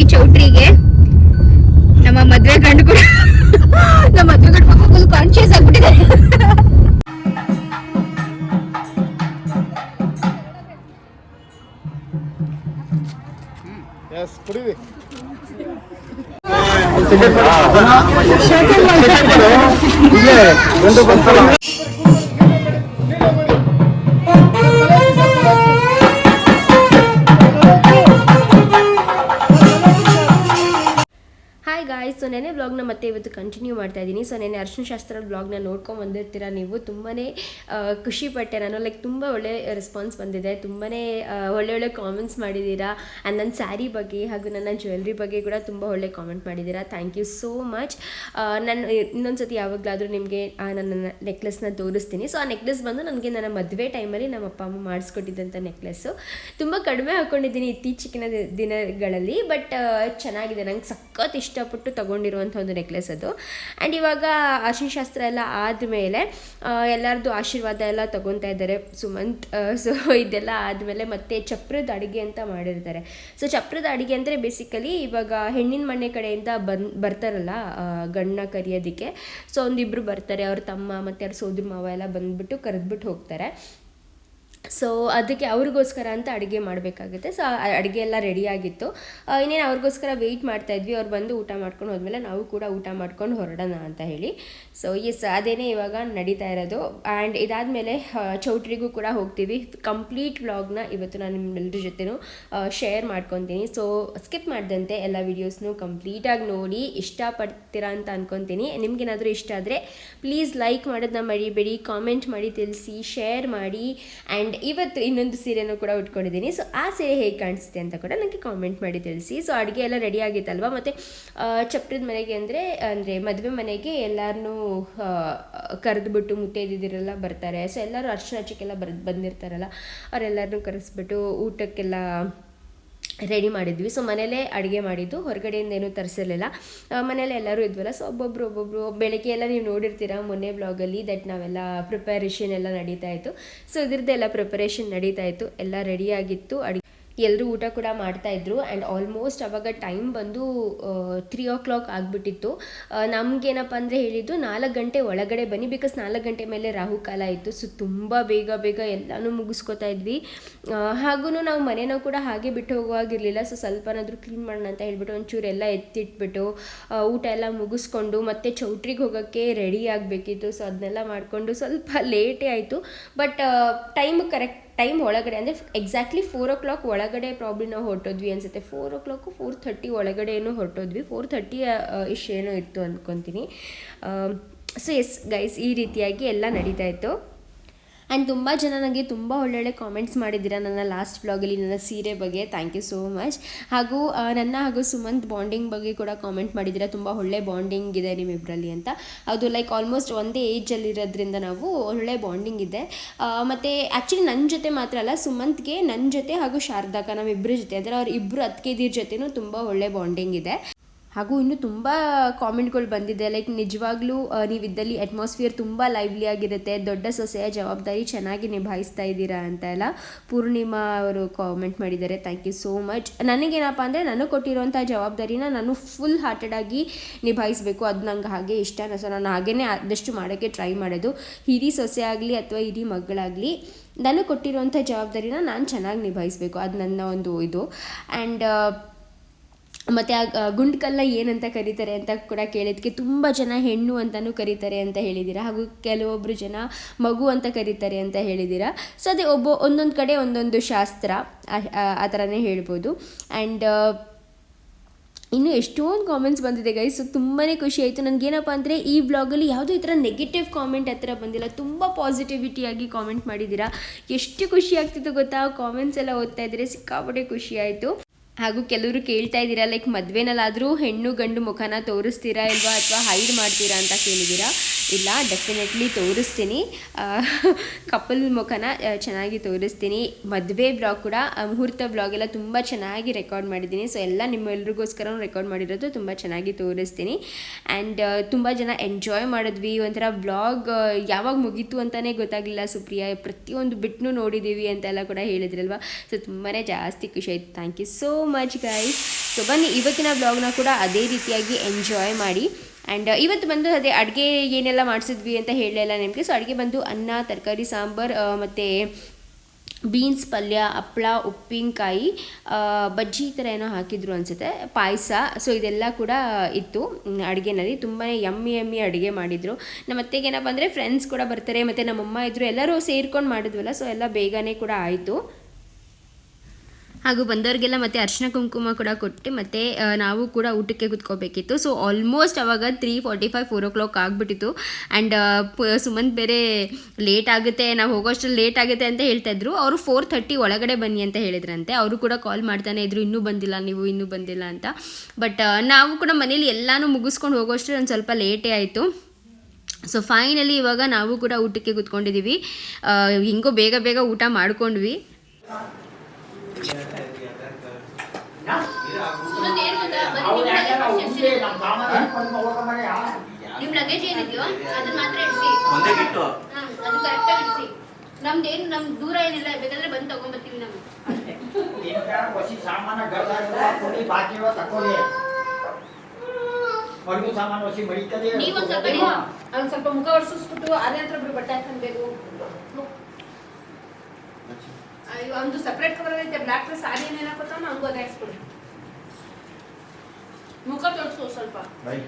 ಬಂದಿದೀವಿ ಚೌಟ್ರಿಗೆ ನಮ್ಮ ಮದ್ವೆ ಗಂಡು ಕೂಡ ನಮ್ಮ ಮದ್ವೆ ಗಂಡು ಪಾಪ ಫುಲ್ ಕಾನ್ಶಿಯಸ್ ಆಗ್ಬಿಟ್ಟಿದೆ ಎಸ್ ಇದ್ದೀನಿ ಸೊ ನೆನೆ ಅರ್ಶಿನ ಶಾಸ್ತ್ರ ಬ್ಲಾಗ್ನ ನೋಡ್ಕೊಂಡು ಬಂದಿರ್ತೀರ ನೀವು. ತುಂಬಾ ಖುಷಿ ಪಟ್ಟೆ ನಾನು ಲೈಕ್ ತುಂಬ ಒಳ್ಳೆ ರೆಸ್ಪಾನ್ಸ್ ಬಂದಿದೆ. ತುಂಬಾ ಒಳ್ಳೆ ಒಳ್ಳೆ ಕಾಮೆಂಟ್ಸ್ ಮಾಡಿದ್ದೀರಾ ಆ್ಯಂಡ್ ನನ್ನ ಸ್ಯಾರಿ ಬಗ್ಗೆ ಹಾಗೂ ನನ್ನ ಜ್ಯುವೆಲ್ರಿ ಬಗ್ಗೆ ಕೂಡ ತುಂಬ ಒಳ್ಳೆ ಕಾಮೆಂಟ್ ಮಾಡಿದ್ದೀರಾ ಥ್ಯಾಂಕ್ ಯು ಸೋ ಮಚ್ ನಾನು ಇನ್ನೊಂದು ಸತಿ ಯಾವಾಗಲಾದರೂ ನಿಮಗೆ ನನ್ನ ನೆಕ್ಲೆಸ್ನ ತೋರಿಸ್ತೀನಿ. ಸೊ ಆ ನೆಕ್ಲೆಸ್ ಬಂದು ನನಗೆ ನನ್ನ ಮದುವೆ ಟೈಮಲ್ಲಿ ನಮ್ಮ ಅಪ್ಪ, ಅಮ್ಮ ಮಾಡಿಸ್ಕೊಟ್ಟಿದ್ದಂಥ ನೆಕ್ಲೆಸ್ಸು ತುಂಬ ಕಡಿಮೆ ಹಾಕ್ಕೊಂಡಿದ್ದೀನಿ ಇತ್ತೀಚಿನ ದಿನಗಳಲ್ಲಿ. ಬಟ್ ಚೆನ್ನಾಗಿದೆ. ನಂಗೆ ಸಖತ್ ಇಷ್ಟಪಟ್ಟು ತೊಗೊಂಡಿರುವಂಥ ಒಂದು ನೆಕ್ಲೆಸ್ ಅದು. ಆ್ಯಂಡ್ ಇವಾಗ ಅರ್ಶಿನ ಶಾಸ್ತ್ರ ಎಲ್ಲ ಆದಮೇಲೆ ಎಲ್ಲರದ್ದು ಆಶೀರ್ವಾದ ಎಲ್ಲ ತಗೊತಾ ಇದ್ದಾರೆ ಸುಮಂತ್ ಸೊ ಇದೆಲ್ಲ ಆದಮೇಲೆ ಮತ್ತೆ ಚಪ್ರದ ಅಡುಗೆ ಅಂತ ಮಾಡಿರ್ತಾರೆ. ಸೊ ಚಪ್ರದ ಅಡುಗೆ ಅಂದರೆ ಬೇಸಿಕಲಿ ಇವಾಗ ಹೆಣ್ಣಿನ ಮನೆ ಕಡೆಯಿಂದ ಬನ್, ಬರ್ತಾರಲ್ಲ ಗಂಡನ ಕರೆಯೋದಕ್ಕೆ. ಕರಿಯೋದಕ್ಕೆ ಸೊ ಒಂದಿಬ್ಬರು ಬರ್ತಾರೆ, ಅವ್ರ ತಮ್ಮ ಮತ್ತು ಅವ್ರ ಸೋದರ ಮಾವ ಎಲ್ಲ ಬಂದ್ಬಿಟ್ಟು ಕರೆದ್ಬಿಟ್ಟು ಹೋಗ್ತಾರೆ. ಸೊ ಅದಕ್ಕೆ ಅವ್ರಿಗೋಸ್ಕರ ಅಂತ ಅಡುಗೆ ಮಾಡಬೇಕಾಗುತ್ತೆ. ಸೊ ಅಡುಗೆ ಎಲ್ಲ ರೆಡಿ ಆಗಿತ್ತು. ಆ, ಇನ್ನೇನು ಅವ್ರಿಗೋಸ್ಕರ ವೆಯ್ಟ್ ಮಾಡ್ತಾ ಇದ್ವಿ. ಅವ್ರು ಬಂದು ಊಟ ಮಾಡ್ಕೊಂಡು ಹೋದ್ಮೇಲೆ ನಾವು ಕೂಡ ಊಟ ಮಾಡ್ಕೊಂಡು ಹೊರಡೋಣ ಅಂತ ಹೇಳಿ. ಸೊ ಎಸ್ ಅದೇನೇ ಇವಾಗ ನಡೀತಾ ಇರೋದು. ಆ್ಯಂಡ್ ಇದಾದಮೇಲೆ ಚೌಟ್ರಿಗೂ ಕೂಡ ಹೋಗ್ತೀವಿ. ಕಂಪ್ಲೀಟ್ ವ್ಲಾಗ್ನ ಇವತ್ತು ನಾನು ನಿಮ್ಮೆಲ್ಲರ ಜೊತೆನೂ ಶೇರ್ ಮಾಡ್ಕೊತೀನಿ. ಸೊ ಸ್ಕಿಪ್ ಮಾಡ್ದಂತೆ ಎಲ್ಲ ವೀಡಿಯೋಸ್ನೂ ಕಂಪ್ಲೀಟಾಗಿ ನೋಡಿ ಇಷ್ಟಪಡ್ತೀರಾ ಅಂತ ಅನ್ಕೊತೀನಿ. ನಿಮ್ಗೇನಾದರೂ ಇಷ್ಟ ಆದರೆ ಪ್ಲೀಸ್ ಲೈಕ್ ಮಾಡೋದನ್ನ ಮರಿಬೇಡಿ ಕಾಮೆಂಟ್ ಮಾಡಿ ತಿಳಿಸಿ ಶೇರ್ ಮಾಡಿ. ಆ್ಯಂಡ್ ಇವತ್ತು ಇನ್ನೊಂದು ಸೀರೆನೂ ಕೂಡ ಉಟ್ಕೊಂಡಿದ್ದೀನಿ ಸೊ ಆ ಸೀರೆ ಹೇಗೆ ಕಾಣಿಸುತ್ತೆ ಅಂತ ಕೂಡ ನನಗೆ ಕಾಮೆಂಟ್ ಮಾಡಿ ತಿಳಿಸಿ ಸೊ ಅಡುಗೆ ಎಲ್ಲ ರೆಡಿ ಆಗಿತ್ತಲ್ವ ಮತ್ತು ಚಪ್ರದ ಮನೆಗೆ ಅಂದರೆ ಅಂದರೆ ಮದುವೆ ಮನೆಗೆ ಎಲ್ಲರನ್ನೂ ಕರೆದುಬಿಟ್ಟು ಮುತ್ತೈದಿದಿರೆಲ್ಲ ಬರ್ತಾರೆ ಸೊ ಎಲ್ಲರೂ ಅರ್ಶಿನ ಬರ್ ಬಂದಿರ್ತಾರಲ್ಲ ಅವರೆಲ್ಲರನ್ನೂ ಕರೆಸ್ಬಿಟ್ಟು ಊಟಕ್ಕೆಲ್ಲ ರೆಡಿ ಮಾಡಿದ್ವಿ. ಸೊ ಮನೇಲೇ ಅಡುಗೆ ಮಾಡಿದ್ದು. ಹೊರಗಡೆಯಿಂದ ಏನೂ ತರಿಸಿರಲಿಲ್ಲ. ಮನೇಲೆ ಎಲ್ಲರೂ ಇದ್ವಲ್ಲ ಸೊ ಒಬ್ಬೊಬ್ರು ಒಬ್ಬೊಬ್ಬರು ಬೆಳಗ್ಗೆ ಎಲ್ಲ ನೀವು ನೋಡಿರ್ತೀರ, ಮೊನ್ನೆ ಬ್ಲಾಗಲ್ಲಿ ದಟ್ ನಾವೆಲ್ಲ ಪ್ರಿಪರೇಷನ್ ಎಲ್ಲ ನಡೀತಾ ಇತ್ತು. ಸೊ ಇದ್ರದ್ದೆಲ್ಲ ಪ್ರಿಪರೇಷನ್ ನಡೀತಾ ಇತ್ತು. ಎಲ್ಲ ರೆಡಿಯಾಗಿತ್ತು ಅಡುಗೆ ಎಲ್ಲರೂ ಊಟ ಕೂಡ ಮಾಡ್ತಾ ಇದ್ರು. ಆ್ಯಂಡ್ ಆಲ್ಮೋಸ್ಟ್ ಅವಾಗ ಟೈಮ್ ಬಂದು ತ್ರೀ ಓ ಕ್ಲಾಕ್ ಆಗಿಬಿಟ್ಟಿತ್ತು. ನಮಗೇನಪ್ಪ ಅಂದರೆ ಹೇಳಿದ್ದು, ನಾಲ್ಕು ಗಂಟೆ ಒಳಗಡೆ ಬನ್ನಿ ಬಿಕಾಸ್ ನಾಲ್ಕು ಗಂಟೆ ಮೇಲೆ ರಾಹುಕಾಲ ಇತ್ತು. ಸೊ ತುಂಬ ಬೇಗ ಬೇಗ ಎಲ್ಲನೂ ಮುಗಿಸ್ಕೊತಾ ಇದ್ವಿ. ಹಾಗೂ ನಾವು ಮನೇನೂ ಕೂಡ ಹಾಗೆ ಬಿಟ್ಟು ಹೋಗುವಾಗಿರಲಿಲ್ಲ. ಸೊ ಸ್ವಲ್ಪನಾದರೂ ಕ್ಲೀನ್ ಮಾಡೋಣ ಅಂತ ಹೇಳ್ಬಿಟ್ಟು ಒಂಚೂರು ಎಲ್ಲ ಎತ್ತಿಟ್ಬಿಟ್ಟು ಊಟ ಎಲ್ಲ ಮುಗಿಸ್ಕೊಂಡು ಮತ್ತೆ ಚೌಟ್ರಿಗೆ ಹೋಗೋಕ್ಕೆ ರೆಡಿ ಆಗಬೇಕಿತ್ತು. ಸೊ ಅದನ್ನೆಲ್ಲ ಮಾಡಿಕೊಂಡು ಸ್ವಲ್ಪ ಲೇಟೇ ಆಯಿತು. ಬಟ್ ಟೈಮ್ ಕರೆಕ್ಟ್ ಟೈಮ್ ಒಳಗಡೆ, ಅಂದರೆ ಎಕ್ಸಾಕ್ಟ್ಲಿ ಫೋರ್ ಓ ಕ್ಲಾಕ್ ಒಳಗಡೆ ಪ್ರಾಬ್ಲಿ ನಾವು ಹೊರಟೋದ್ವಿ ಅನಿಸುತ್ತೆ. Four o'clock four thirty ಒಳಗಡೆ ಏನೋ ಹೊರಟೋದ್ವಿ ಫೋರ್ ಥರ್ಟಿ ಇಷ್ಟು ಏನೋ ಇತ್ತು ಅಂದ್ಕೊತೀನಿ ಸೊ ಎಸ್ ಗೈಸ್ ಈ ರೀತಿಯಾಗಿ ಎಲ್ಲ ನಡೀತಾ ಇತ್ತು. ಆ್ಯಂಡ್ ತುಂಬ ಜನ ನನಗೆ ತುಂಬ ಒಳ್ಳೊಳ್ಳೆ ಕಾಮೆಂಟ್ಸ್ ಮಾಡಿದ್ದೀರಾ ನನ್ನ ಲಾಸ್ಟ್ ವ್ಲಾಗಲ್ಲಿ ನನ್ನ ಸೀರೆ ಬಗ್ಗೆ. ಥ್ಯಾಂಕ್ ಯು ಸೋ ಮಚ್ ಹಾಗೂ ನನ್ನ ಹಾಗೂ ಸುಮಂತ್ ಬಾಂಡಿಂಗ್ ಬಗ್ಗೆ ಕೂಡ ಕಾಮೆಂಟ್ ಮಾಡಿದ್ದೀರಾ. ತುಂಬ ಒಳ್ಳೆ ಬಾಂಡಿಂಗ್ ಇದೆ ನಿಮ್ಮಿಬ್ಬರಲ್ಲಿ ಅಂತ. ಅದು ಲೈಕ್ ಆಲ್ಮೋಸ್ಟ್ ಒಂದೇ ಏಜಲ್ಲಿರೋದ್ರಿಂದ ನಾವು ಒಳ್ಳೆ ಬಾಂಡಿಂಗ್ ಇದೆ. ಮತ್ತು ಆ್ಯಕ್ಚುಲಿ ನನ್ನ ಜೊತೆ ಮಾತ್ರ ಅಲ್ಲ, ಸುಮಂತ್ಗೆ ನನ್ನ ಜೊತೆ ಹಾಗೂ ಶಾರದಾಕ ನಮ್ಮಿಬ್ಬರ ಜೊತೆ. ಅಂದರೆ ಅವ್ರ ಇಬ್ಬರು ಅತ್ತಿಗೆದಿರ ಜೊತೆನೂ ತುಂಬ ಒಳ್ಳೆ ಬಾಂಡಿಂಗ್ ಇದೆ. ಹಾಗೂ ಇನ್ನೂ ತುಂಬ ಕಾಮೆಂಟ್ಗಳು ಬಂದಿದೆ. ಲೈಕ್ ನಿಜವಾಗ್ಲೂ ನೀವಿದ್ದಲ್ಲಿ ಅಟ್ಮಾಸ್ಫಿಯರ್ ತುಂಬ ಲೈವ್ಲಿ ಆಗಿರುತ್ತೆ. ದೊಡ್ಡ ಸೊಸೆಯ ಜವಾಬ್ದಾರಿ ಚೆನ್ನಾಗಿ ನಿಭಾಯಿಸ್ತಾ ಇದ್ದೀರಾ ಅಂತ ಎಲ್ಲ ಪೂರ್ಣಿಮಾ ಅವರು ಕಾಮೆಂಟ್ ಮಾಡಿದ್ದಾರೆ. ಥ್ಯಾಂಕ್ ಯು ಸೋ ಮಚ್ ನನಗೇನಪ್ಪ ಅಂದರೆ ನನಗೆ ಕೊಟ್ಟಿರುವಂಥ ಜವಾಬ್ದಾರಿನ ನಾನು ಫುಲ್ ಹಾರ್ಟೆಡ್ ಆಗಿ ನಿಭಾಯಿಸಬೇಕು. ಅದು ನಂಗೆ ಹಾಗೆ ಇಷ್ಟ. ಸೊ ನಾನು ಹಾಗೇ ಆದಷ್ಟು ಮಾಡೋಕ್ಕೆ ಟ್ರೈ ಮಾಡೋದು. ಹಿರಿ ಸೊಸೆ ಆಗಲಿ ಅಥವಾ ಹಿರಿ ಮಗಳಾಗಲಿ ನನಗೆ ಕೊಟ್ಟಿರುವಂಥ ಜವಾಬ್ದಾರಿನ ನಾನು ಚೆನ್ನಾಗಿ ನಿಭಾಯಿಸಬೇಕು. ಅದು ನನ್ನ ಒಂದು ಇದು. ಆ್ಯಂಡ್ ಮತ್ತು ಆ ಗುಂಡ್ಕಲ್ಲ ಏನಂತ ಕರೀತಾರೆ ಅಂತ ಕೂಡ ಕೇಳಿದ್ದಕ್ಕೆ ತುಂಬ ಜನ ಹೆಣ್ಣು ಅಂತಲೂ ಕರೀತಾರೆ ಅಂತ ಹೇಳಿದ್ದೀರಾ ಹಾಗೂ ಕೆಲವೊಬ್ಬರು ಜನ ಮಗು ಅಂತ ಕರೀತಾರೆ ಅಂತ ಹೇಳಿದ್ದೀರಾ ಸೊ ಅದೇ ಒಬ್ಬ, ಒಂದೊಂದು ಕಡೆ ಒಂದೊಂದು ಶಾಸ್ತ್ರ, ಆ ಥರನೇ ಹೇಳ್ಬೋದು. ಆ್ಯಂಡ್ ಇನ್ನು ಎಷ್ಟೊಂದು ಕಾಮೆಂಟ್ಸ್ ಬಂದಿದೆ ಗೈಸ್ ಸೊ ತುಂಬಾ ಖುಷಿ ಆಯಿತು. ನನಗೇನಪ್ಪ ಅಂದರೆ ಈ ಬ್ಲಾಗಲ್ಲಿ ಯಾವುದೋ ಈ ಥರ ನೆಗೆಟಿವ್ ಕಾಮೆಂಟ್ ಹತ್ರ ಬಂದಿಲ್ಲ. ತುಂಬ ಪಾಸಿಟಿವಿಟಿಯಾಗಿ ಕಾಮೆಂಟ್ ಮಾಡಿದ್ದೀರಾ ಎಷ್ಟು ಖುಷಿ ಆಗ್ತಿತ್ತು ಗೊತ್ತಾ? ಕಾಮೆಂಟ್ಸ್ ಎಲ್ಲ ಓದ್ತಾ ಇದ್ದರೆ ಸಿಕ್ಕಾಪಟ್ಟೆ ಖುಷಿ ಆಯಿತು. ಹಾಗೂ ಕೆಲವರು ಕೇಳ್ತಾ ಇದ್ದೀರಾ ಲೈಕ್ ಮದುವೆನಲ್ಲಾದರೂ ಹೆಣ್ಣು ಗಂಡು ಮುಖನ ತೋರಿಸ್ತೀರಾ ಇಲ್ವಾ ಅಥವಾ ಹೈಡ್ ಮಾಡ್ತೀರಾ ಅಂತ ಕೇಳಿದ್ದೀರಾ? ಇಲ್ಲ ಡೆಫಿನೆಟ್ಲಿ ತೋರಿಸ್ತೀನಿ. ಕಪಲ್ ಮುಖನ ಚೆನ್ನಾಗಿ ತೋರಿಸ್ತೀನಿ. ಮದುವೆ ಬ್ಲಾಗ್ ಕೂಡ ಮುಹೂರ್ತ ಬ್ಲಾಗ್ ಎಲ್ಲ ತುಂಬ ಚೆನ್ನಾಗಿ ರೆಕಾರ್ಡ್ ಮಾಡಿದ್ದೀನಿ. ಸೊ ಎಲ್ಲ ನಿಮ್ಮೆಲ್ರಿಗೋಸ್ಕರ ರೆಕಾರ್ಡ್ ಮಾಡಿರೋದು ತುಂಬ ಚೆನ್ನಾಗಿ ತೋರಿಸ್ತೀನಿ. ಆ್ಯಂಡ್ ತುಂಬ ಜನ ಎಂಜಾಯ್ ಮಾಡಿದ್ವಿ. ಒಂಥರ ಬ್ಲಾಗ್ ಯಾವಾಗ ಮುಗೀತು ಅಂತಲೇ ಗೊತ್ತಾಗಲಿಲ್ಲ. ಸುಪ್ರಿಯಾ, ಪ್ರತಿಯೊಂದು ಬಿಟ್ಟನು ನೋಡಿದ್ದೀವಿ ಅಂತೆಲ್ಲ ಕೂಡ ಹೇಳಿದ್ರಲ್ವ? ಸೊ ತುಂಬಾ ಜಾಸ್ತಿ ಖುಷಿ ಆಯಿತು. Thank you so much guys so ಬನ್ನಿ, ಇವತ್ತಿನ ಬ್ಲಾಗ್ನ ಕೂಡ ಅದೇ ರೀತಿಯಾಗಿ ಎಂಜಾಯ್ ಮಾಡಿ. ಆ್ಯಂಡ್ ಇವತ್ತು ಬಂದು ಅದೇ ಅಡುಗೆ ಏನೆಲ್ಲ ಮಾಡಿಸಿದ್ವಿ ಅಂತ ಹೇಳಲಿಲ್ಲ ನಿಮಗೆ. ಸೊ ಅಡುಗೆ ಬಂದು ಅನ್ನ, ತರಕಾರಿ, ಸಾಂಬಾರು ಮತ್ತು ಬೀನ್ಸ್ ಪಲ್ಯ ಹಪ್ಪಳ ಉಪ್ಪಿನಕಾಯಿ ಬಜ್ಜಿ ಈ ಥರ ಏನೋ ಹಾಕಿದ್ರು ಅನಿಸುತ್ತೆ. ಪಾಯಸ. ಸೊ ಇದೆಲ್ಲ ಕೂಡ ಇತ್ತು ಅಡುಗೆನಲ್ಲಿ. ತುಂಬಾ ಯಮ್ಮಿ ಯಮ್ಮಿ ಅಡುಗೆ ಮಾಡಿದರು. ನಮ್ಮ ಅತ್ತೆಗೆ ಏನಪ್ಪ ಅಂದರೆ ಫ್ರೆಂಡ್ಸ್ ಕೂಡ ಬರ್ತಾರೆ, ಮತ್ತು ನಮ್ಮಮ್ಮ ಇದ್ದರು ಎಲ್ಲರೂ ಸೇರ್ಕೊಂಡು ಮಾಡಿದ್ವಲ್ಲ ಸೊ ಎಲ್ಲ ಬೇಗನೆ ಕೂಡ ಆಯಿತು. ಹಾಗೂ ಬಂದವರಿಗೆಲ್ಲ ಮತ್ತೆ ಅರ್ಶಿನ ಕುಂಕುಮ ಕೂಡ ಕೊಟ್ಟು ಮತ್ತೆ ನಾವು ಕೂಡ ಊಟಕ್ಕೆ ಕುತ್ಕೋಬೇಕಿತ್ತು ಸೊ ಆಲ್ಮೋಸ್ಟ್ ಅವಾಗ three forty five four o'clock ಆಗಿಬಿಟ್ಟಿತ್ತು ಆ್ಯಂಡ್ ಸುಮಂತ್ ಬೇರೆ ಲೇಟ್ ಆಗುತ್ತೆ, ನಾವು ಹೋಗೋಷ್ಟರಲ್ಲಿ ಲೇಟ್ ಆಗುತ್ತೆ ಅಂತ ಹೇಳ್ತಾ ಇದ್ರು. ಅವರು ಫೋರ್ ಥರ್ಟಿ ಒಳಗಡೆ ಬನ್ನಿ ಅಂತ ಹೇಳಿದ್ರಂತೆ. ಅವರು ಕೂಡ ಕಾಲ್ ಮಾಡ್ತಾನೆ ಇದ್ರು, ಇನ್ನೂ ಬಂದಿಲ್ಲ, ನೀವು ಇನ್ನೂ ಬಂದಿಲ್ಲ ಅಂತ. ಬಟ್ ನಾವು ಕೂಡ ಮನೇಲಿ ಎಲ್ಲನೂ ಮುಗಿಸ್ಕೊಂಡು ಹೋಗೋಷ್ಟು ಒಂದು ಸ್ವಲ್ಪ ಲೇಟೇ ಆಯಿತು. ಸೊ ಫೈನಲಿ ಇವಾಗ ನಾವು ಕೂಡ ಊಟಕ್ಕೆ ಕೂತ್ಕೊಂಡಿದ್ದೀವಿ ಹಿಂಗೋ ಬೇಗ ಬೇಗ ಊಟ ಮಾಡ್ಕೊಂಡ್ವಿ. ನಿಮ್ ಲಗೇಜ್ ಏನಿದೆಯೋ ಅದನ್ನ ಮಾತ್ರ ಇಡಿಸಿ. ಒಂದೇ ಅದು ಕರೆಕ್ಟ್ ಆಗಿ ಇಡಿಸಿ. ನಮ್ದೇನು ನಮ್ ದೂರ ಏನಿಲ್ಲ ಬೇಕಾದ್ರೆ ಬಂದು ತಗೊಂಡ್ಬರ್ತೀವಿ ನಾವು. ನೀವೊಂದ್ ಸ್ವಲ್ಪ ಸ್ವಲ್ಪ ಮುಖ ಒರೆಸಿಸ್ಬಿಟ್ಟು ಅದೇ ಹತ್ರ ಬಟ್ಟೆ ಹಾಕೊಂಡ್ಬೇಕು ಒಂದು ಸಪ್ರೇಟ್ ಕಲರ್ ಐತೆ ಬ್ಲ್ಯಾಕ್ ಡ್ರೆಸ್ ಸಾರಿ ಏನೇನು ಹಾಕೋತಾವ ಹಂಗೂ ಒದಗಿಸ್ಬಿಡು ಮುಖ ತೋರಿಸು ಸ್ವಲ್ಪ ಬೈ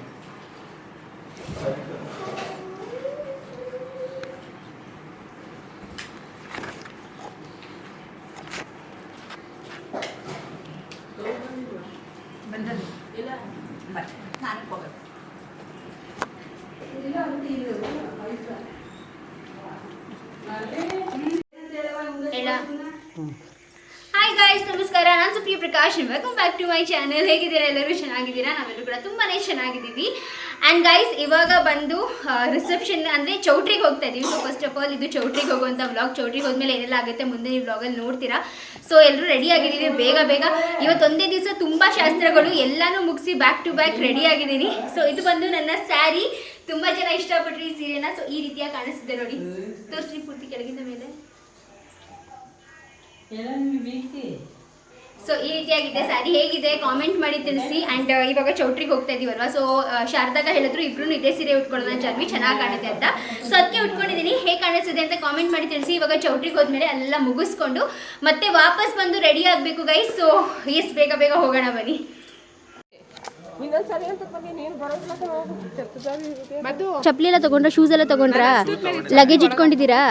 ಬಂದಲ್ಲಿ ಇಲ್ಲ ಸ್ನಾನಕ್ಕೆ ಹೋಗೋದು ಹಾಯ್ ಗಾಯ್ಸ್ ನಮಸ್ಕಾರ ನಾನು Supriya Prakash welcome back to my channel ಹೇಗಿದ್ದೀರಾ? ಎಲ್ಲರೂ ಚೆನ್ನಾಗಿದ್ದೀರಾ? ನಾವೆಲ್ಲರೂ ಕೂಡ ತುಂಬಾ ಚೆನ್ನಾಗಿದ್ದೀವಿ. ಆ್ಯಂಡ್ ಗೈಸ್ ಇವಾಗ ಬಂದು ರಿಸೆಪ್ಷನ್ ಅಂದರೆ ಚೌಟ್ರಿಗೆ ಹೋಗ್ತಾ ಇದ್ದೀವಿ ಸೊ ಫಸ್ಟ್ ಆಫ್ ಆಲ್ ಇದು ಚೌಟ್ರಿಗೆ ಹೋಗುವಂಥ ವ್ಲಾಗ್ ಚೌಟ್ರಿಗೆ ಹೋದ್ಮೇಲೆ ಏನೆಲ್ಲ ಆಗುತ್ತೆ ಮುಂದೆ ನೀವು ವ್ಲಾಗಲ್ಲಿ ನೋಡ್ತೀರಾ? ಸೊ ಎಲ್ಲರೂ ರೆಡಿ ಆಗಿದ್ದೀವಿ ಬೇಗ ಬೇಗ. ಇವತ್ತೊಂದೇ ದಿವಸ ತುಂಬ ಶಾಸ್ತ್ರಗಳು ಎಲ್ಲನೂ ಮುಗಿಸಿ ಬ್ಯಾಕ್ ಟು ಬ್ಯಾಕ್ ರೆಡಿ ಆಗಿದ್ದೀನಿ. ಸೊ ಇದು ಬಂದು ನನ್ನ ಸ್ಯಾರಿ ತುಂಬ ಜನ ಇಷ್ಟಪಟ್ಟರು ಈ ಸೀರೆನ ಸೊ ಈ ರೀತಿಯಾಗಿ ಕಾಣಿಸ್ತಿದೆ ನೋಡಿ. ತೋರಿಸಿ ಪೂರ್ತಿ ಕೆಳಗಿಂದ ಮೇಲೆ. ಸೊ ಈ ರೀತಿಯಾಗಿದೆ. ಸ್ಯಾರಿ ಹೇಗಿದೆ? ಕಾಮೆಂಟ್ ಮಾಡಿ ತಿಳಿಸಿ. ಆ್ಯಂಡ್ ಇವಾಗ ಚೌಟ್ರಿಗೆ ಹೋಗ್ತಾ ಇದೀವಲ್ವಾ? ಸೊ ಶಾರದಾಗ ಹೇಳಿದ್ರು ಇಬ್ರು ಇದೇ ಸೀರೆ ಉಟ್ಕೊಳ್ಳೋಣ ಚರ್ಮಿ ಚೆನ್ನಾಗಿ ಕಾಣುತ್ತೆ ಅಂತ. ಸೊ ಅದಕ್ಕೆ ಉಟ್ಕೊಂಡಿದ್ದೀನಿ. ಹೇಗೆ ಕಾಣಿಸ್ತಿದೆ ಅಂತ ಕಾಮೆಂಟ್ ಮಾಡಿ ತಿಳಿಸಿ. ಇವಾಗ ಚೌಟ್ರಿಗೆ ಹೋದ್ಮೇಲೆ ಎಲ್ಲ ಮುಗಿಸ್ಕೊಂಡು ಮತ್ತೆ ವಾಪಸ್ ಬಂದು ರೆಡಿ ಆಗಬೇಕು ಗೈ ಸೊ ಎಸ್ ಬೇಗ ಬೇಗ ಹೋಗೋಣ ಬನ್ನಿ. ಚಪ್ಪಲಿ ಎಲ್ಲ ತಗೊಂಡ್ರ ಶೂಸ್ ಎಲ್ಲ ತಗೊಂಡ್ರಾ? ಲಗೇಜ್ ಇಟ್ಕೊಂಡಿದ್ದೀರಾ?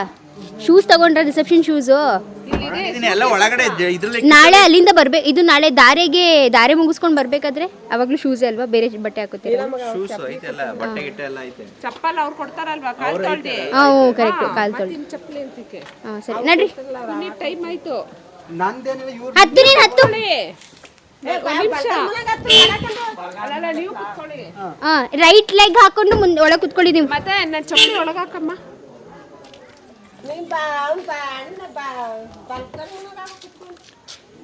ಶೂಸ್ ತಗೊಂಡ್ರ ರಿಸೆಪ್ಷನ್ ಶೂಸು ಎಲ್ಲ ಒಳಗಡೆ ಇದ್ರಲ್ಲಿ ನಾಳೆ ಅಲ್ಲಿಂದ ಬರ್ಬೇಕು ಇದು ನಾಳೆ ದಾರೆಗೆ ದಾರೆ ಮುಗಿಸ್ಕೊಂಡು ಬರ್ಬೇಕಾದ್ರೆ ಅವಾಗ್ಲೂ ಶೂಸ್ ಅಲ್ವಾ? ಬೇರೆ ಬಟ್ಟೆ ಹಾಕೋತೀರಾ ಶೂಸ್ ಐತೆಲ್ಲ ಬಟ್ಟೆ ಗಿಟ್ಟೆ ಎಲ್ಲ ಐತೆ. ಚಪ್ಪಲ್ ಅವ್ರು ಕೊಡ್ತಾರಲ್ವಾ? ಕಾಲ್ ತೊಳ್ದೆ. ಹಾಂ ಹ್ಞೂ ಕರೆಕ್ಟು ಕಾಲ್ ತೊಳಿ ನಿಮ್ ಚಪ್ಪಲಿ ಅಂತಕ್ಕೆ. ಹಾಂ ಸರಿ. ನಡ್ರಿ. ಟೈಮ್ ಆಯ್ತು. ಹತ್ತು ನೀನು ಹತ್ತು. ಒಂದ್ ನಿಮಿಷ. ಅಲ್ಲಲ್ಲ ನೀವು ಕುತ್ಕೊಳ್ಳಿ. ಹಾಂ ರೈಟ್ ಲೆಗ್ ಹಾಕೊಂಡು ಮುಂದೆ ಒಳಗೆ ಕುತ್ಕೊಳ್ಳಿ ನೀವು. ಮತ್ತೆ ನನ್ನ ಚಪ್ಪಲಿ ಒಳಗಾಕಮ್ಮ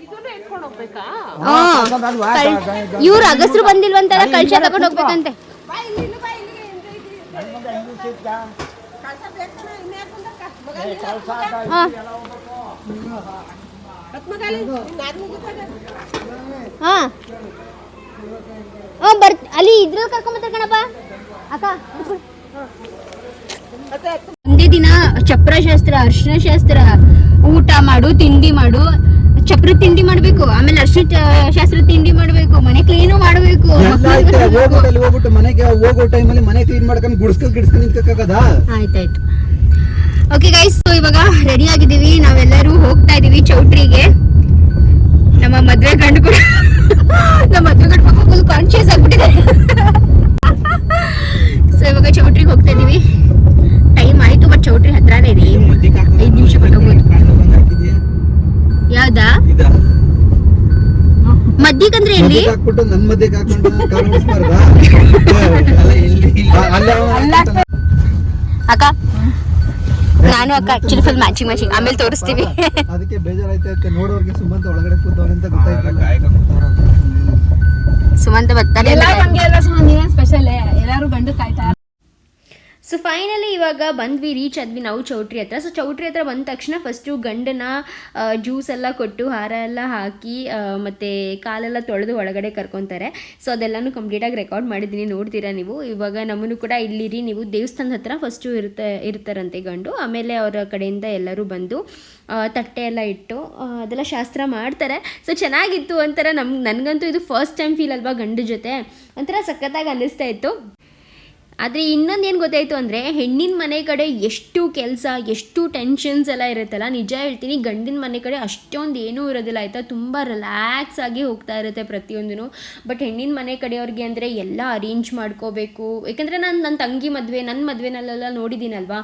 ಇದನ್ನ ಇಟ್ಕೊಂಡು ಹೋಗ್ಬೇಕಾ? ಇವ್ರು ಅಗಸ್ರು ಬಂದಿಲ್ವಂತಲ್ಲ ಕಳ್ಸ ತಗೊಂಡು ಹೋಗ್ಬೇಕಂತೆ. ಹಾ. ಹಾ. ಹಾಂ ಬರ್ ಅಲ್ಲಿ ಇದ್ರಲ್ಲಿ ಕರ್ಕೊಂಬರ್ತಾರೆ ಕಣಪ್ಪ. ಅಕ್ಕ. ಒಂದೇ ದಿನ ಚಪ್ರ ಶಾಸ್ತ್ರ ಅರ್ಶಿನ ಶಾಸ್ತ್ರ ಊಟ ಮಾಡು ತಿಂಡಿ ಮಾಡು. ಚಪ್ರ ತಿಂಡಿ ಮಾಡ್ಬೇಕು ಆಮೇಲೆ ಅರ್ಶಿನ ಶಾಸ್ತ್ರ ತಿಂಡಿ ಮಾಡ್ಬೇಕು ಮನೆ ಕ್ಲೀನು ಮಾಡ್ಬೇಕು. ಹೋಗ್ಬಿಟ್ಟು ಮನೆಗೆ ಹೋಗೋ ಟೈಮಲ್ಲಿ ಮನೆ ಕ್ಲೀನ್ ಮಾಡ್ಕೊಂಡು ಗುಡ್ಸ್ಕೊಂಡ್ ಗಿಡ್ಸ್ಕೊಂಡ್ ನಿಂತ್ಕೋಕಾಗದ ಆಯ್ತಾಯ್ತು. ಓಕೆ ಗೈಸ್ ಸೊ ಇವಾಗ ರೆಡಿ ಆಗಿದ್ದೀವಿ. ನಾವೆಲ್ಲರೂ ಹೋಗ್ತಾ ಇದೀವಿ ಚೌಟ್ರಿಗೆ. ನಮ್ಮ ಮದ್ವೆ ಗಂಡು ಕೂಡ ನಮ್ಮ ಮದ್ವೆ ಗಂಡು ಪಾಪ ಫುಲ್ ಕಾನ್ಶಿಯಸ್ ಆಗ್ಬಿಟ್ಟಿದೆ. ಸೊ ಇವಾಗ ಚೌಟ್ರಿಗೆ ಹೋಗ್ತಾ ಇದೀವಿ. ಚೌಟ್ರಿ ಹತ್ರನೇ ಇದೆ? ಐದು ನಿಮಿಷ ಬಿಟ್ಟೋಗ್ಬೋದು ಯಾವ್ದಾ? ಮದ್ಯಕ್ಕಂದ್ರೆ ಎಲ್ಲಿ? ಮಧ್ಯಕ್ಕೆ ಹಾಕ್ಬಿಟ್ಟು ನನ್ ಮಧ್ಯಕ್ಕೆ ಹಾಕೊಂಡು ಕಾಲ್ ಮುಗಿಸ್ಬಾರ್ದಾ ಅಲ್ಲ ಅಕ್ಕ, ನಾನು ಅಕ್ಕ ಆಕ್ಚುಲಿ ಫುಲ್ ಮ್ಯಾಚಿಂಗ್ ಮ್ಯಾಚಿಂಗ್ ಆಮೇಲೆ ತೋರಿಸ್ತೀವಿ. ಅದಕ್ಕೆ ಬೇಜಾರಾಯ್ತೈತೆ ನೋಡೋರ್ಗೆ ಸುಮಂತ ಒಳಗಡೆ ಕೂತವ್ರೆ ಅಂತ ಗೊತ್ತಾಯ್ತು ಸುಮಂತ ಬರ್ತಾರೆ ಎಲ್ಲ ಸ್ಪೆಷಲ್ ಎಲ್ಲಾರು ಗಂಡು ಕಾಯ್ತಾ ಸೊ ಫೈನಲಿ ಇವಾಗ ಬಂದ್ವಿ ರೀಚ್ ಆದ್ವಿ ನಾವು ಚೌಟ್ರಿ ಹತ್ರ. ಸೊ ಚೌಟ್ರಿ ಹತ್ರ ಬಂದ ತಕ್ಷಣ ಫಸ್ಟು ಗಂಡನ ಜ್ಯೂಸ್ ಎಲ್ಲ ಕೊಟ್ಟು, ಹಾರ ಎಲ್ಲ ಹಾಕಿ ಮತ್ತು ಕಾಲೆಲ್ಲ ತೊಳೆದು ಒಳಗಡೆ ಕರ್ಕೊತಾರೆ. ಸೊ ಅದೆಲ್ಲನೂ ಕಂಪ್ಲೀಟಾಗಿ ರೆಕಾರ್ಡ್ ಮಾಡಿದ್ದೀನಿ, ನೋಡ್ತೀರಾ ನೀವು. ಇವಾಗ ನಮ್ಮನ್ನು ಕೂಡ ಇಲ್ಲಿರಿ ನೀವು ದೇವಸ್ಥಾನದ ಹತ್ರ ಫಸ್ಟು ಇರ್ತ ಇರ್ತಾರಂತೆ ಗಂಡು. ಆಮೇಲೆ ಅವರ ಕಡೆಯಿಂದ ಎಲ್ಲರೂ ಬಂದು ತಟ್ಟೆ ಎಲ್ಲ ಇಟ್ಟು ಅದೆಲ್ಲ ಶಾಸ್ತ್ರ ಮಾಡ್ತಾರೆ. ಸೊ ಚೆನ್ನಾಗಿತ್ತು ಒಂಥರ ನಮ್ಗೆ ನನಗಂತೂ ಇದು ಫಸ್ಟ್ ಟೈಮ್ ಫೀಲ್ ಅಲ್ವಾ ಗಂಡು ಜೊತೆ? ಒಂಥರ ಸಖತ್ತಾಗಿ ಅನ್ನಿಸ್ತಾ ಇತ್ತು. ಆದರೆ ಇನ್ನೊಂದು ಏನು ಗೊತ್ತಾಯಿತು ಅಂದರೆ ಹೆಣ್ಣಿನ ಮನೆ ಕಡೆ ಎಷ್ಟು ಕೆಲಸ, ಎಷ್ಟು ಟೆನ್ಷನ್ಸ್ ಎಲ್ಲ ಇರುತ್ತಲ್ಲ, ನಿಜ ಹೇಳ್ತೀನಿ, ಗಂಡಿನ ಮನೆ ಕಡೆ ಅಷ್ಟೊಂದು ಏನೂ ಇರೋದಿಲ್ಲ, ಆಯಿತಾ? ತುಂಬ ರಿಲ್ಯಾಕ್ಸ್ ಆಗಿ ಹೋಗ್ತಾ ಇರುತ್ತೆ ಪ್ರತಿಯೊಂದೂ ಬಟ್ ಹೆಣ್ಣಿನ ಮನೆ ಕಡೆಯವ್ರಿಗೆ ಅಂದರೆ ಎಲ್ಲ ಅರೇಂಜ್ ಮಾಡ್ಕೋಬೇಕು. ಏಕೆಂದರೆ ನಾನು ನನ್ನ ತಂಗಿ ಮದುವೆ ನನ್ನ ಮದುವೆನಲ್ಲೆಲ್ಲ ನೋಡಿದ್ದೀನಲ್ವಾ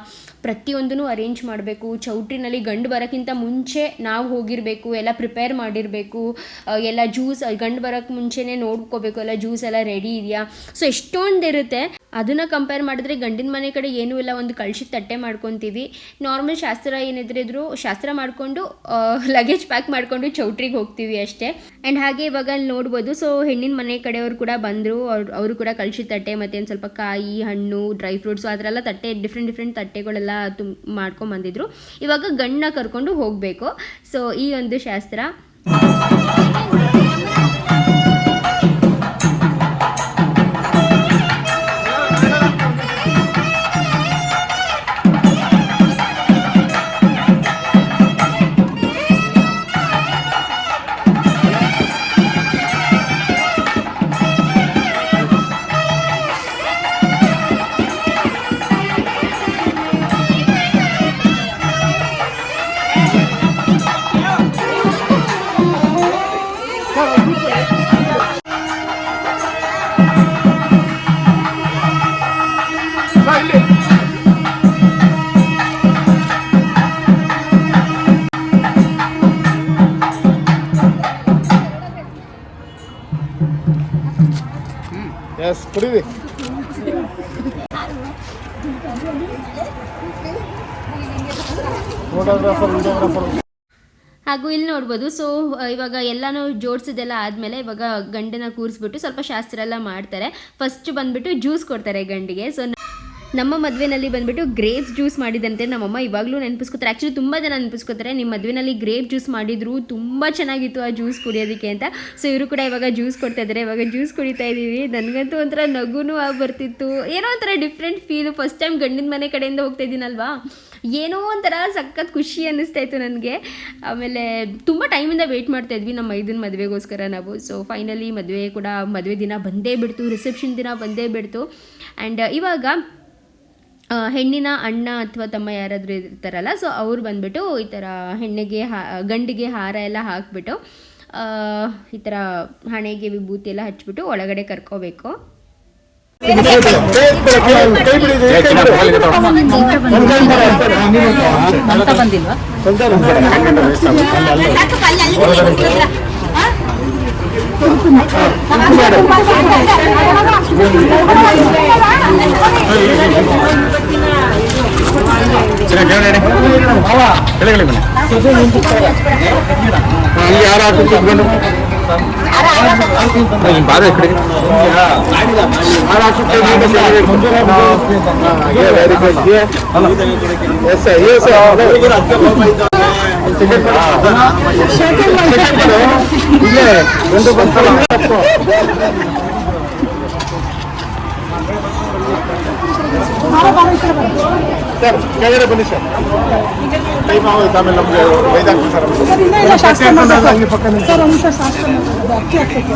ಪ್ರತಿಯೊಂದೂ ಅರೇಂಜ್ ಮಾಡಬೇಕು. ಚೌಟ್ರಿನಲ್ಲಿ ಗಂಡು ಬರೋಕ್ಕಿಂತ ಮುಂಚೆ ನಾವು ಹೋಗಿರಬೇಕು, ಎಲ್ಲ ಪ್ರಿಪೇರ್ ಮಾಡಿರಬೇಕು. ಎಲ್ಲ ಜ್ಯೂಸ್ ಗಂಡು ಬರೋಕ್ಕೆ ಮುಂಚೆನೇ ನೋಡ್ಕೋಬೇಕು, ಎಲ್ಲ ಜ್ಯೂಸ್ ಎಲ್ಲ ರೆಡಿ ಇದೆಯಾ? ಸೊ ಎಷ್ಟೊಂದು ಇರುತ್ತೆ. ಅದನ್ನು ಕಂಪೇರ್ ಮಾಡಿದ್ರೆ ಗಂಡಿನ ಮನೆ ಕಡೆ ಏನೂ ಇಲ್ಲ, ಒಂದು ಕಳ್ಸಿದ ತಟ್ಟೆ ಮಾಡ್ಕೊತೀವಿ. ನಾರ್ಮಲ್ ಶಾಸ್ತ್ರ ಏನಿದ್ರಿದ್ರು ಶಾಸ್ತ್ರ ಮಾಡಿಕೊಂಡು ಲಗೇಜ್ ಪ್ಯಾಕ್ ಮಾಡಿಕೊಂಡು ಚೌಟ್ರಿಗೆ ಹೋಗ್ತೀವಿ ಅಷ್ಟೇ. ಆ್ಯಂಡ್ ಹಾಗೆ ಇವಾಗ ಅಲ್ಲಿ ನೋಡ್ಬೋದು ಸೊ ಹೆಣ್ಣಿನ ಮನೆ ಕಡೆಯವರು ಕೂಡ ಬಂದರು, ಅವ್ರು, ಅವರು ಕೂಡ ಕಳ್ಸಿದ ತಟ್ಟೆ ಮತ್ತು ಒಂದು ಸ್ವಲ್ಪ ಕಾಯಿ, ಹಣ್ಣು ಡ್ರೈ ಫ್ರೂಟ್ಸು ಆ ಥರ ತಟ್ಟೆ ಡಿಫ್ರೆಂಟ್ ಡಿಫ್ರೆಂಟ್ ತಟ್ಟೆಗಳೆಲ್ಲ ತುಮ್ ಮಾಡ್ಕೊಂಬಂದಿದ್ರು ಇವಾಗ ಗಂಡನ್ನ ಕರ್ಕೊಂಡು ಹೋಗಬೇಕು. ಸೊ ಈ ಒಂದು ಶಾಸ್ತ್ರ. ಎಸ್ ಕುಡೀರಿ ಹಾಗೂ ಇಲ್ಲಿ ನೋಡ್ಬೋದು ಸೊ ಇವಾಗ ಎಲ್ಲನೂ ಜೋಡಿಸಿದೆಲ್ಲ ಆದಮೇಲೆ ಇವಾಗ ಗಂಡನ ಕೂರಿಸ್ಬಿಟ್ಟು ಸ್ವಲ್ಪ ಶಾಸ್ತ್ರ ಎಲ್ಲ ಮಾಡ್ತಾರೆ. ಫಸ್ಟ್ ಬಂದ್ಬಿಟ್ಟು ಜ್ಯೂಸ್ ಕೊಡ್ತಾರೆ ಗಂಡಿಗೆ. ಸೊ ನಮ್ಮ ಮದುವೆನಲ್ಲಿ ಬಂದ್ಬಿಟ್ಟು ಗ್ರೇಪ್ಸ್ ಜ್ಯೂಸ್ ಮಾಡಿದಂತೆ ನಮ್ಮಮ್ಮ ಇವಾಗಲೂ ನೆನಪಿಸ್ಕೊತಾರೆ. ಆ್ಯಕ್ಚುಲಿ ತುಂಬ ಜನ ನೆನಪಿಸ್ಕೊತಾರೆ ನಿಮ್ಮ ಮದುವೆನಲ್ಲಿ ಗ್ರೇಪ್ ಜ್ಯೂಸ್ ಮಾಡಿದ್ರು, ತುಂಬ ಚೆನ್ನಾಗಿತ್ತು ಆ ಜ್ಯೂಸ್ ಕುಡಿಯೋದಕ್ಕೆ ಅಂತ. ಸೊ ಇವರು ಕೂಡ ಇವಾಗ ಜ್ಯೂಸ್ ಕೊಡ್ತಾ ಇದ್ದಾರೆ ಇವಾಗ ಜ್ಯೂಸ್ ಕುಡಿತಾ ಇದ್ದೀವಿ ನನಗಂತೂ ಒಂಥರ ನಗುನೂ ಆಗಿ ಬರ್ತಿತ್ತು ಏನೋ ಒಂಥರ ಡಿಫ್ರೆಂಟ್ ಫೀಲು ಫಸ್ಟ್ ಟೈಮ್ ಗಂಡಿನ ಮನೆ ಕಡೆಯಿಂದ ಹೋಗ್ತಾ ಇದ್ದೀನಲ್ವಾ ಏನೋ ಒಂಥರ ಸಖತ್ ಖುಷಿ ಅನ್ನಿಸ್ತಾ ಇತ್ತು ನನಗೆ. ಆಮೇಲೆ ತುಂಬ ಟೈಮಿಂದ ವೆಯ್ಟ್ ಮಾಡ್ತಾ ಇದ್ವಿ ನಮ್ಮ ಐದನ ಮದುವೆಗೋಸ್ಕರ ನಾವು. ಸೊ ಫೈನಲಿ ಮದುವೆ ಕೂಡ ಮದುವೆ ದಿನ ಬಂದೇ ಬಿಡ್ತು ರಿಸೆಪ್ಷನ್ ದಿನ ಬಂದೇ ಬಿಡ್ತು. ಆ್ಯಂಡ್ ಇವಾಗ ಹೆಣ್ಣಿನ ಅಣ್ಣ ಅಥವಾ ತಮ್ಮ ಯಾರಾದರೂ ಇರ್ತಾರಲ್ಲ ಸೊ ಅವ್ರು ಬಂದ್ಬಿಟ್ಟು ಈ ಥರ ಹೆಣ್ಣಿಗೆ ಹಾ, ಗಂಡಿಗೆ ಹಾರ ಎಲ್ಲ ಹಾಕ್ಬಿಟ್ಟು ಈ ಥರ ಹಣೆಗೆ ವಿಭೂತಿ ಎಲ್ಲ ಹಚ್ಬಿಟ್ಟು ಒಳಗಡೆ ಕರ್ಕೋಬೇಕು. ಕೈ ಬಿಡಿ ಇದು ಕೈ ಬಿಡಿ. ಹಂಗೆ ಯಾರು ಹಾಕಿ ಕೂತ್ಕೊಂಡು ಹಾರ ಹಾಕಿ ವೆರಿ ಗುಡ್ ಎಸ್ ಎಸ್ ಇಲ್ಲೇ ಒಂದು ಬಂತಲ್ಲ ಸರ್ ಕೆಳಗಡೆ ಬನ್ನಿ ಸರ್ ಟೈಮ್ ಆಗೋಯ್ತು ಆಮೇಲೆ ನಮಗೆ ವೈದಾಗ್ತದೆ ಸರ್ ಹಂಗೆ ಪಕ್ಕ ನಿಂತು.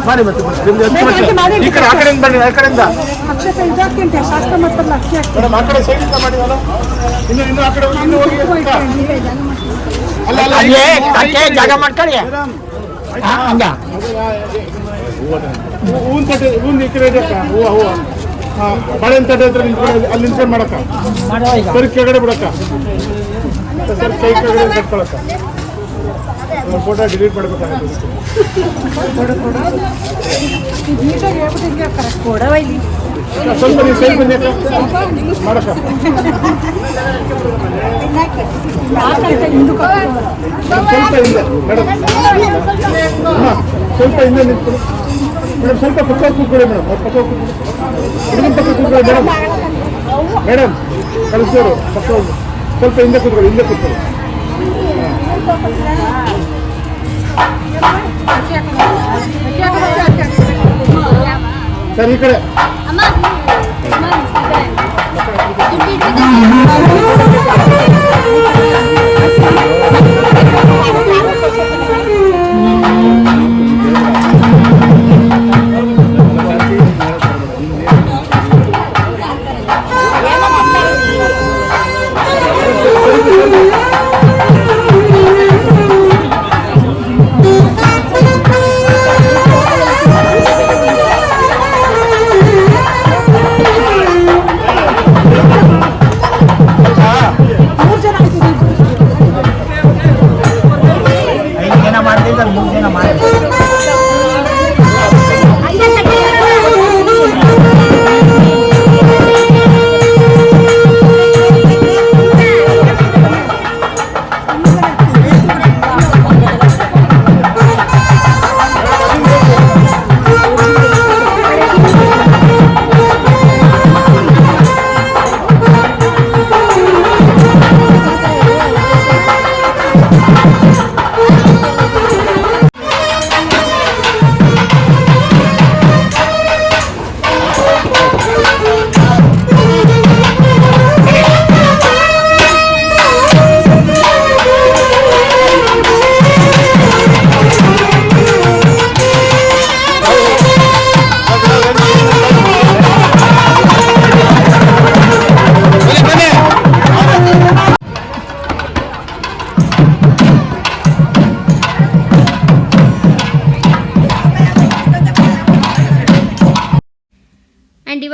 ಮಾಡಿ ಮತ್ತೆ ಎಷ್ಟು? ಈ ಕಡೆ ಆ ಕಡೆಯಿಂದ ಬನ್ನಿ ಆ ಕಡೆಯಿಂದ ಅಕ್ಷತೆ ಇದಾಗ್ತಿಂತೆ ಶಾಸ್ತ್ರ ಮಾಡ್ತಾರಲ್ಲ ಅಕ್ಕಿ ಮೇಡಮ್ ಆ ಕಡೆ ಸೈಡಿಂದ ಮಾಡಿ ಅಲ್ಲ ಇನ್ನು ಇನ್ನು ಆ ಕಡೆ ಹೋಗಿ, ಇನ್ನು ಹೋಗಿ ಅಲ್ಲ ಅಲ್ಲ ಕಟ್ಟೆ ಜಾಗ ಮಾಡ್ಕೊಳ್ಳಿ ಹಂಗ ಹೂವಿನ ಹೂವ ಹೂವ ಹಾ ಅಂತ ಅಲ್ಲಿ ನಿಂತ್ಕೊಂಡು ಮಾಡಕ್ಕ? ಸರ್ ಕೆಳಗಡೆ ಬಿಡಕ್ಕ. ಸರ್ ಕೈ ಕೆಳಗಡೆ ಕಟ್ಕೊಳಕ್ಕ. ಫೋಟೋ ಡಿಲೀಟ್ ಮಾಡ್ಬೇಕಾಗುತ್ತೆ ಸ್ವಲ್ಪ ನೀವು ಸೈಡ್ ಬಂದ ಮಾಡಕ್ಕ. ಸ್ವಲ್ಪ ಹಿಂದೆ ಮೇಡಮ್ ಸ್ವಲ್ಪ ಹಿಂದೆ ನಿಂತ್ಕೊಳ್ಳಿ. ಮೇಡಮ್, ಸ್ವಲ್ಪ ಪಕ್ಕ ಕೂತ್ಕೊಳ್ಳಿ ಮೇಡಮ್, ಅವ್ರ ಪಕ್ಕ ಹುಡುಗನ ಪಕ್ಕ ಕೂತ್ಕೊಳ್ಳಿ ಮೇಡಮ್. ಮೇಡಮ್ ಕಳಿಸೋರು ಪಕ್ಕ ಸ್ವಲ್ಪ ಹಿಂದೆ ಕೂತ್ಕೊಳ್ಳಿ ಹಿಂದೆ ಕೂತ್ಕೊಳ್ಳಿ. ಸರ್, ಈ ಕಡೆ. ಐದು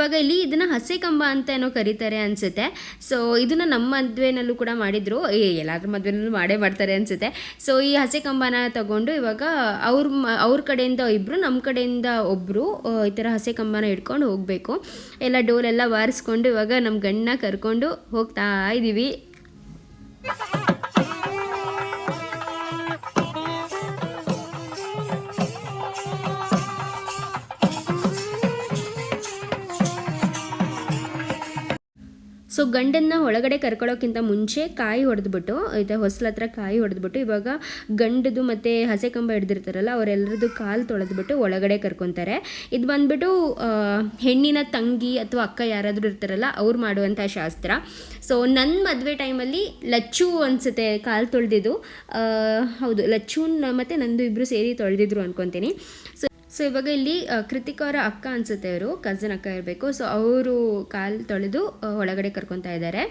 ಇವಾಗ ಇಲ್ಲಿ ಇದನ್ನು ಹಸೆ ಕಂಬ ಅಂತ ಏನೋ ಕರೀತಾರೆ ಅನಿಸುತ್ತೆ. ಸೊ ಇದನ್ನು ನಮ್ಮ ಮದುವೆನಲ್ಲೂ ಕೂಡ ಮಾಡಿದರು. ಎಲ್ಲಾದ್ರ ಮದುವೆನಲ್ಲೂ ಮಾಡೇ ಮಾಡ್ತಾರೆ ಅನಿಸುತ್ತೆ. ಸೊ ಈ ಹಸೆ ಕಂಬನ ತಗೊಂಡು ಇವಾಗ ಅವ್ರ ಅವ್ರ ಕಡೆಯಿಂದ ಇಬ್ಬರು ನಮ್ಮ ಕಡೆಯಿಂದ ಒಬ್ಬರು ಈ ಥರ ಹಸೆ ಕಂಬನ ಹಿಡ್ಕೊಂಡು ಹೋಗಬೇಕು. ಎಲ್ಲ ಡೋಲೆಲ್ಲ ಬಾರಿಸ್ಕೊಂಡು ಇವಾಗ ನಮ್ಮ ಗಂಡನ್ನ ಕರ್ಕೊಂಡು ಹೋಗ್ತಾ ಇದ್ದೀವಿ ಸೊ ಗಂಡನ್ನ ಒಳಗಡೆ ಕರ್ಕೊಳ್ಳೋಕ್ಕಿಂತ ಮುಂಚೆ ಕಾಯಿ ಹೊಡೆದ್ಬಿಟ್ಟು, ಇದು ಹೊಸಲ ಹತ್ರ ಕಾಯಿ ಹೊಡೆದ್ಬಿಟ್ಟು, ಇವಾಗ ಗಂಡದು ಮತ್ತು ಹಸೆ ಕಂಬ ಹಿಡ್ದಿರ್ತಾರಲ್ಲ ಅವರೆಲ್ಲರದ್ದು ಕಾಲು ತೊಳೆದ್ಬಿಟ್ಟು ಒಳಗಡೆ ಕರ್ಕೊತಾರೆ. ಇದು ಬಂದ್ಬಿಟ್ಟು ಹೆಣ್ಣಿನ ತಂಗಿ ಅಥವಾ ಅಕ್ಕ ಯಾರಾದರೂ ಇರ್ತಾರಲ್ಲ, ಅವ್ರು ಮಾಡುವಂಥ ಶಾಸ್ತ್ರ. ಸೊ ನನ್ನ ಮದುವೆ ಟೈಮಲ್ಲಿ ಲಚ್ಚು ಅನಿಸುತ್ತೆ ಕಾಲು ತೊಳೆದಿದ್ದು. ಹೌದು ಲಚ್ಚು ಮತ್ತು ನಂದು ಇಬ್ಬರು ಸೇರಿ ತೊಳೆದಿದ್ರು ಅಂದ್ಕೊತೀನಿ ಸೊ ಸೊ ಇವಾಗ ಇಲ್ಲಿ ಕೃತಿಕ್ ಅವರ ಅಕ್ಕ ಅನ್ಸುತ್ತೆ ಅವರು ಕಸಿನ್ ಅಕ್ಕ ಇರಬೇಕು. ಸೊ ಅವರು ಕಾಲು ತೊಳೆದು ಒಳಗಡೆ ಕರ್ಕೊತಾ ಇದ್ದಾರೆ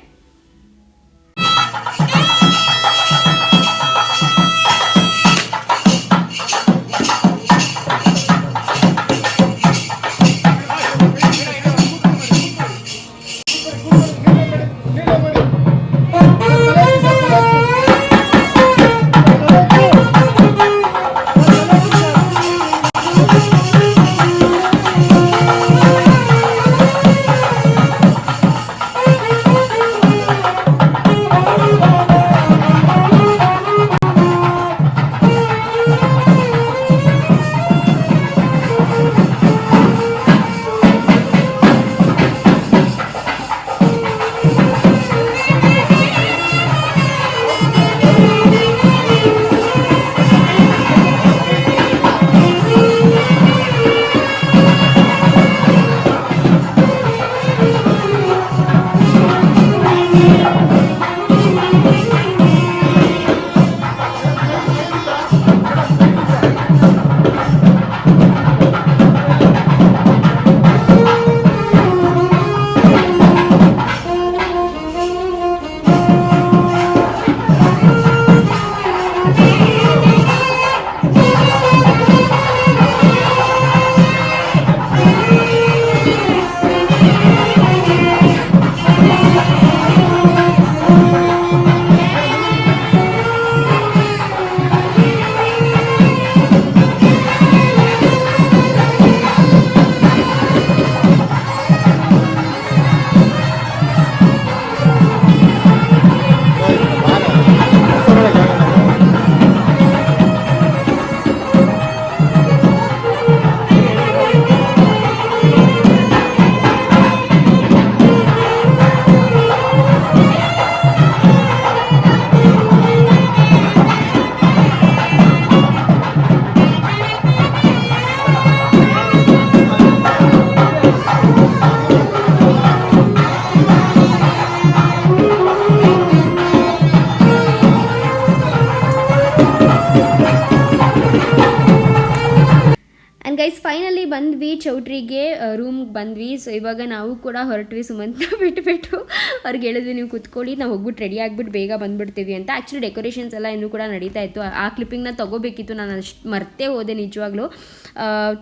ಬಂದ್ವಿ, ಚೌಟ್ರಿಗೆ ರೂಮ್ಗೆ ಬಂದ್ವಿ. ಸೊ ಇವಾಗ ನಾವು ಕೂಡ ಹೊರಟ್ವಿ ಸುಮಂತ. ಬಿಟ್ಬಿಟ್ಟು ಅವ್ರಿಗೆ ಹೇಳಿದ್ವಿ, ನೀವು ಕುತ್ಕೊಳ್ಳಿ, ನಾವು ಹೋಗ್ಬಿಟ್ಟು ರೆಡಿ ಆಗ್ಬಿಟ್ಟು ಬೇಗ ಬಂದ್ಬಿಡ್ತೀವಿ ಅಂತ. ಆ್ಯಕ್ಚುಲಿ ಡೆಕೋರೇಷನ್ಸ್ ಎಲ್ಲ ಇನ್ನೂ ಕೂಡ ನಡೀತಾ ಇತ್ತು. ಆ- ಕ್ಲಿಪ್ಪಿಂಗ್ನ ತೊಗೋಬೇಕಿತ್ತು. ನಾನು ಅಷ್ಟು ಮರ್ತೇ ಹೋದೆ ನಿಜವಾಗ್ಲೂ.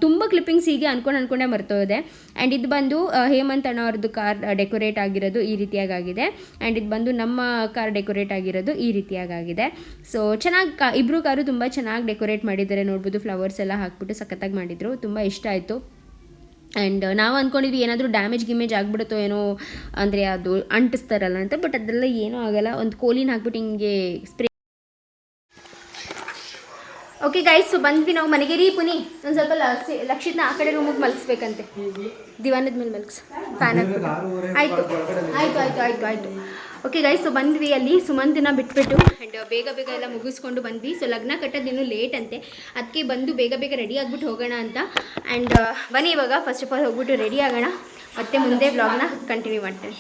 ತುಂಬ ಕ್ಲಿಪ್ಪಿಂಗ್ಸ್ ಹೀಗೆ ಅನ್ಕೊಂಡು ಅನ್ಕೊಂಡೆ ಮರ್ತೋದೆ ಆ್ಯಂಡ್ ಇದು ಬಂದು ಹೇಮಂತ್ ಅಣ್ಣ ಅವ್ರದ್ದು ಕಾರ್ ಡೆಕೋರೇಟ್ ಆಗಿರೋದು ಈ ರೀತಿಯಾಗಿ ಆಗಿದೆ ಆ್ಯಂಡ್ ಇದು ಬಂದು ನಮ್ಮ ಕಾರ್ ಡೆಕೋರೇಟ್ ಆಗಿರೋದು ಈ ರೀತಿಯಾಗಿ ಆಗಿದೆ ಸೊ ಚೆನ್ನಾಗಿ ಕಾ ಇಬ್ಬರು ಕಾರು ತುಂಬ ಚೆನ್ನಾಗಿ ಡೆಕೋರೇಟ್ ಮಾಡಿದ್ದಾರೆ. ನೋಡ್ಬೋದು ಫ್ಲವರ್ಸ್ ಎಲ್ಲ ಹಾಕ್ಬಿಟ್ಟು ಸಖತ್ತಾಗಿ ಮಾಡಿದರು. ತುಂಬ ಇಷ್ಟ ಆಯಿತು. ಆ್ಯಂಡ್ ನಾವು ಅಂದ್ಕೊಂಡಿದ್ವಿ ಏನಾದರೂ ಡ್ಯಾಮೇಜ್ ಗಿಮೇಜ್ ಆಗಿಬಿಡುತ್ತೋ ಏನೋ ಅಂದರೆ ಅದು ಅಂಟಿಸ್ತಾರಲ್ಲ ಅಂತ ಬಟ್ ಅದೆಲ್ಲ ಏನೂ ಆಗಲ್ಲ. ಒಂದು ಕೋಲಿನ ಹಾಕ್ಬಿಟ್ಟು ಹಿಂಗೆ ಸ್ಪ್ರೇ ಓಕೆ ಗೈಸ್ ಸೊ ಬಂದ್ವಿ ನಾವು ಮನೆಗೆ ರೀ ಪುನಿ. ಒಂದು ಸ್ವಲ್ಪ ಲಕ್ಷಿ ಲಕ್ಷಿತ್ನ ಆ ಕಡೆ ರೂಮಿಗೆ ಮಲಗಿಸ್ಬೇಕಂತೆ ದಿವಾನದ ಮೇಲೆ ಮಲಗಿಸ್. ಫ್ಯಾನ್ ಆಯಿತು. ಆಯಿತು ಆಯಿತು ಆಯಿತು ಆಯಿತು. ಓಕೆ ಗೈಸ್ ಸೊ ಬಂದ್ವಿ ಅಲ್ಲಿ ಸುಮಂತನ ಬಿಟ್ಬಿಟ್ಟು. ಆ್ಯಂಡ್ ಬೇಗ ಬೇಗ ಎಲ್ಲ ಮುಗಿಸ್ಕೊಂಡು ಬಂದ್ವಿ. ಸೊ ಲಗ್ನ ಕಟ್ಟೋದು ಇನ್ನೂ ಲೇಟ್ ಅಂತೆ. ಅದಕ್ಕೆ ಬಂದು ಬೇಗ ಬೇಗ ರೆಡಿ ಆಗ್ಬಿಟ್ಟು ಹೋಗೋಣ ಅಂತ. ಆ್ಯಂಡ್ ಬನ್ನಿ ಇವಾಗ. ಫಸ್ಟ್ ಆಫ್ ಆಲ್ ಹೋಗ್ಬಿಟ್ಟು ರೆಡಿ ಆಗೋಣ. ಮತ್ತೆ ಮುಂದೆ ಬ್ಲಾಗ್ನ ಕಂಟಿನ್ಯೂ ಮಾಡ್ತೇನೆ